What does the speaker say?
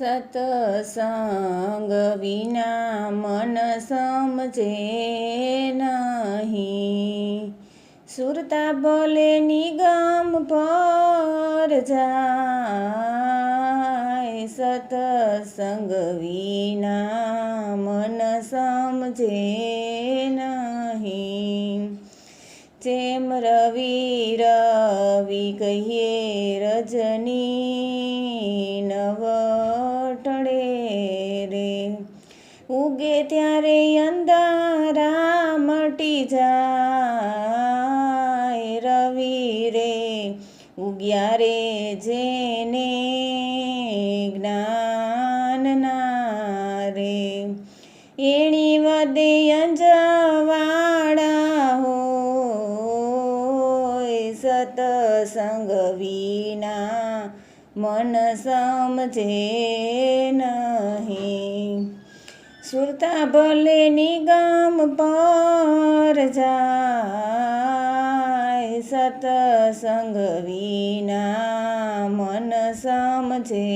સતસંગ વિના મન સમજે નહીં. સુરતા બોલે નિગમ પર જાય. સતસંગ વિના મન સમજે નહીં. જેમ રવિ રવિ કહીએ રજની રે ઉગે ત્યારે અંધારા મટી જાય રવિ રે ઉગ્યા રે જેને જ્ઞાન ના રે. એણી વદે અંજવાળા હોય સતસંગ વિના મન સમજે નહીં સુરતા ભલે નિગમ પર જાય. સતસંગ વિના મન સમજે